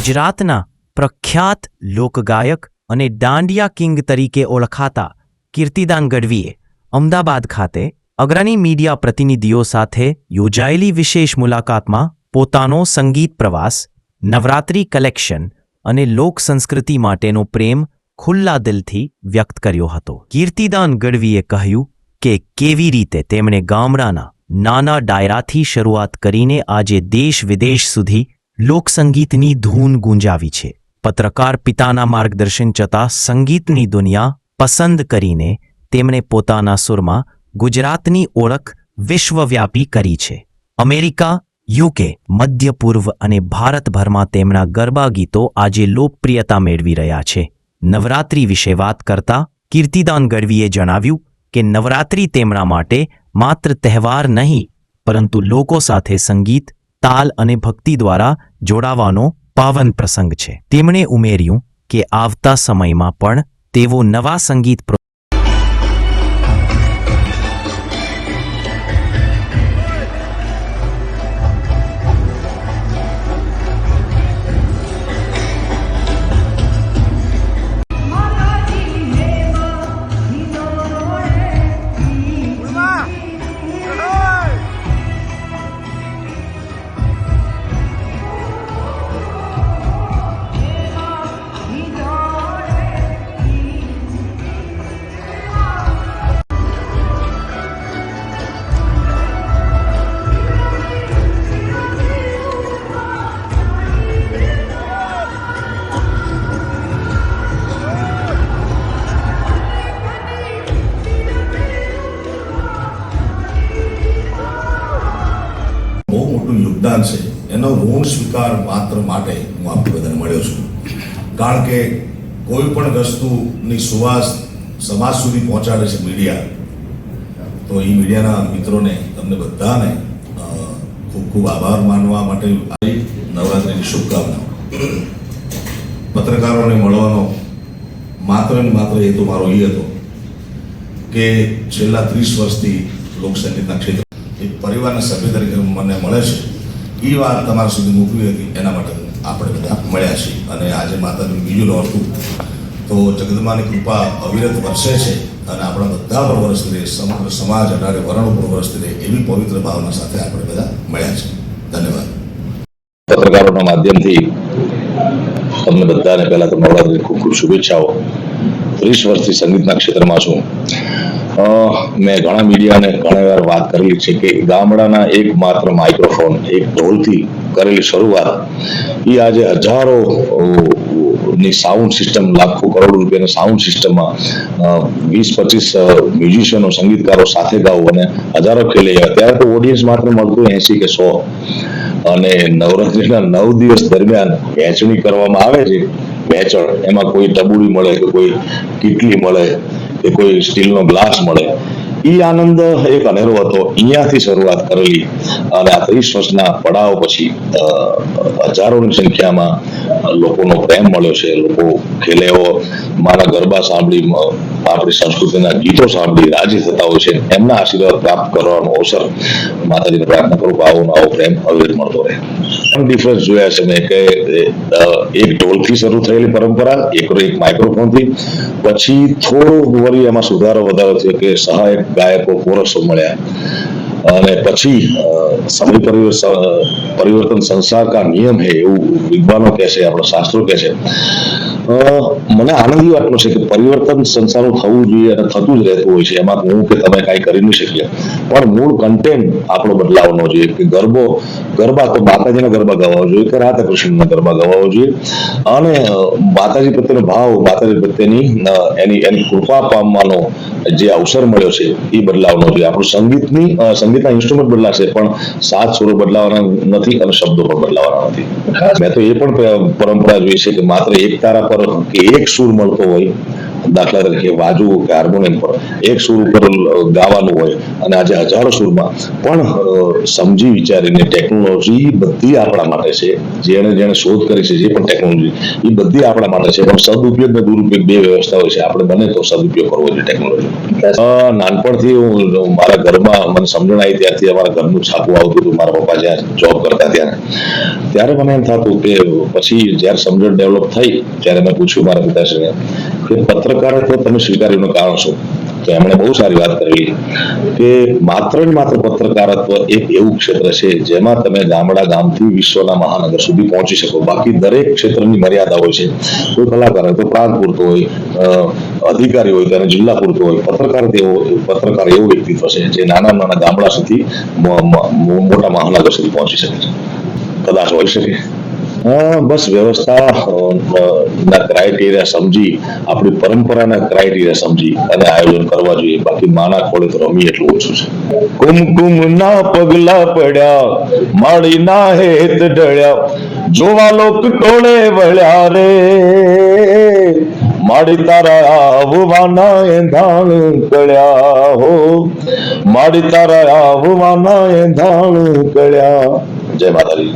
ગુજરાતના પ્રખ્યાત લોકગાયક અને દાંડિયા કિંગ તરીકે ઓળખાતા કીર્તિદાન ગઢવીએ અમદાવાદ ખાતે અગ્રણી મીડિયા પ્રતિનિધિઓ સાથે યોજાયેલી વિશેષ મુલાકાતમાં પોતાનો સંગીત પ્રવાસ, નવરાત્રી કલેક્શન અને લોક સંસ્કૃતિ માટેનો પ્રેમ ખુલ્લા દિલથી વ્યક્ત કર્યો હતો. કીર્તિદાન ગઢવીએ કહ્યું કે કેવી રીતે તેમણે ગામડાના નાના ડાયરાથી શરૂઆત કરીને આજે દેશ વિદેશ સુધી લોકસંગીતની ધૂન ગુંજાવી છે. પત્રકાર પિતાના માર્ગદર્શન જતાં સંગીતની દુનિયા પસંદ કરીને તેમણે પોતાના સુરમાં ગુજરાતની ઓળખ વિશ્વવ્યાપી કરી છે. અમેરિકા, યુકે, મધ્ય પૂર્વ અને ભારતભરમાં તેમના ગરબા ગીતો આજે લોકપ્રિયતા મેળવી રહ્યા છે. નવરાત્રી વિશે વાત કરતા કીર્તિદાન ગઢવીએ જણાવ્યું કે નવરાત્રી તેમના માટે માત્ર તહેવાર નહીં, પરંતુ લોકો સાથે સંગીત, તાલ અને ભક્તિ દ્વારા જોડાવાનો પાવન પ્રસંગ છે. તેમણે ઉમેર્યું કે આવતા સમયમાં પણ તેઓ નવા સંગીત એનો ઋણ સ્વીકાર માત્ર માટે હું આપ બધાને મળ્યો છું. કારણ કે કોઈ પણ વસ્તુની સુવાસ સમાજ સુધી પહોંચાડે છે મીડિયા, તો એ મીડિયાના મિત્રોને તમને બધાને ખૂબ ખૂબ આભાર માનવા માટે નવરાત્રિની શુભકામનાઓ. પત્રકારોને મળવાનો માત્ર ને માત્ર હેતુ મારો એ હતો કે છેલ્લા ત્રીસ વર્ષથી લોકસંગીતના ક્ષેત્ર, એક પરિવારના સભ્ય તરીકે મને મળે છે. એ વાત તમારા સુધી મોકલી હતી, એના માટે આપણે બધા મળ્યા છીએ. અને આજે માતાનું બીજું નોરતું. તો જગદમાની કૃપા અવિરત વરસે છે અને આપણા બધા પર વરસતી રહે સમગ્ર સમાજ અઢારે વરણ પર વરસતી રહે એવી પવિત્ર ભાવના સાથે આપણે બધા મળ્યા છે ધન્યવાદ. પત્રકારોના માધ્યમથી તમને બધાને પહેલા તો નવરાત્રી ખૂબ ખૂબ શુભેચ્છાઓ. ત્રીસ વર્ષથી સંગીતના ક્ષેત્રમાં છું. મેં ઘણા મીડિયાને ઘણી વાર વાત કરેલી છે કે ગામડાના એકમાત્ર માઇક્રોફોન એક ઢોલથી કરેલી શરૂઆત એ આજે હજારો ની સાઉન્ડ સિસ્ટમ લાખો કરોડ રૂપિયાની સાઉન્ડ સિસ્ટમમાં વીસ, પચીસ મ્યુઝિશિયનો સંગીતકારો સાથે ગાવું અને હજારો ખેલે ત્યારે તો ઓડિયન્સ માત્ર મળતું એસી કે સો. અને નવરાત્રીના નવ દિવસ દરમિયાન વહેંચણી કરવામાં આવે છે. વહેંચણ, એમાં કોઈ ટબુડી મળે કે કોઈ કીટલી મળે કે કોઈ સ્ટીલનો ગ્લાસ મળે એ આનંદ એક અનેરો હતો. અહીંયાથી શરૂઆત કરેલી અને આ ત્રીસ વર્ષના પડાવ પછી હજારોની સંખ્યામાં લોકોનો પ્રેમ મળ્યો છે. લોકો ખેલેઓ, મારા ગરબા સાંભળી આપણી સંસ્કૃતિના ગીતો સાંભળી રાજી થતા હોય છે એમના આશીર્વાદ પ્રાપ્ત કરવાનો અવસર માતાજીને પ્રાર્થના કરું આવો નવો પ્રેમ અવિરત મળતો રહે. ડિફરન્સ જોયા છે મેં કે એક ઢોલથી શરૂ થયેલી પરંપરા, એક એક માઇક્રોફોનથી પછી થોડું વળી એમાં સુધારો વધારો થયો કે સહાયક ગાયકો કોરસો મળ્યા. અને પછી સમય પરિવર્તન સંસાર કા નિયમ હે એવું વિદ્વાનો કહે છે, આપણા શાસ્ત્રો કહે છે. મને આનંદ વાતનો છે કે પરિવર્તન સંસારનું થવું જોઈએ અને થતું જ રહેતું હોય છે. એમાં હું કે તમે કાંઈ કરી નહીં શકીએ. પણ મૂળ કન્ટેન્ટ આપણો બદલાવનો જોઈએ. કે ગરબો, ગરબા તો માતાજીના ગરબા ગવાવો જોઈએ કે રાધા કૃષ્ણના ગરબા ગવાવો જોઈએ. અને માતાજી પ્રત્યેનો ભાવ, માતાજી પ્રત્યેની એની એની કૃપા પામવાનો જે અવસર મળ્યો છે, એ બદલાવનો જોઈએ આપણું સંગીતની સંગીતના ઇન્સ્ટ્રુમેન્ટ બદલાશે, પણ સાત સુરો બદલાવાના નથી અને શબ્દો પણ બદલાવાના નથી. મેં તો એ પણ પરંપરા જોઈ છે કે માત્ર એક તારા પર કે એક સૂર મળતો હોય દાખલા તરીકે વાજુ કે હાર્મોનિયમ પર એક સુર ઉપર ગાવાનું હોય અને આજે હજારો સુરમાં પણ સમજી વિચારીને ટેકનોલોજી બધી આપણા માટે છે, જેણે જેણે શોધ કરી છે, જે પણ ટેકનોલોજી એ બધી આપણા માટે છે. પણ સદુપયોગ ને દુરુપયોગ બે વ્યવસ્થા હોય છે. આપણે બને તો સદુપયોગ કરવો જોઈએ ટેકનોલોજી નાનપણથી હું મારા ઘરમાં મને સમજણ આવી ત્યારથી અમારા ઘરનું છાપું આવતું હતું. મારા પપ્પા જ્યાં જોબ કરતા ત્યારે ત્યારે મને એમ થતું કે પછી જ્યારે સમજણ ડેવલપ થઈ, ત્યારે મેં પૂછ્યું મારા પિતાશ્રીને કે પત્રકારત્વ તમે સ્વીકાર્યુંનું કારણ શું? તો એમણે બહુ સારી વાત કરી કે માત્ર ને માત્ર પત્રકારત્વ એક એવું ક્ષેત્ર છે જેમાં તમે ગામડા ગામથી વિશ્વના મહાનગર સુધી પહોંચી શકો. બાકી દરેક ક્ષેત્રની મર્યાદા હોય છે. કોઈ કલાકાર હોય તો પ્રાંત પૂરતો હોય અધિકારી હોય, તેને જિલ્લા પૂરતો હોય, પત્રકાર તેવો પત્રકાર એવું વ્યક્તિત્વ છે જે નાના નાના ગામડા સુધી મોટા મહાનગર સુધી પહોંચી શકે છે. કદાચ હોઈ શકે. બસ વ્યવસ્થા ના ક્રાઇટેરિયા સમજી, આપણી પરંપરાના ક્રાઇટેરિયા સમજી અને આયોજન કરવા જોઈએ. બાકી માના ખોળે તો રમી એટલું ઓછું છે. કુમકુમ ના પગલા પડ્યા માળી ના હેત ઢળ્યા, જોવા લોક ટોળે વળ્યા રે? માડી તારા આવવાના એંધાણ કળ્યા હો. માડી તારા આવવાના એંધાણ કળ્યા. જય માતાજી.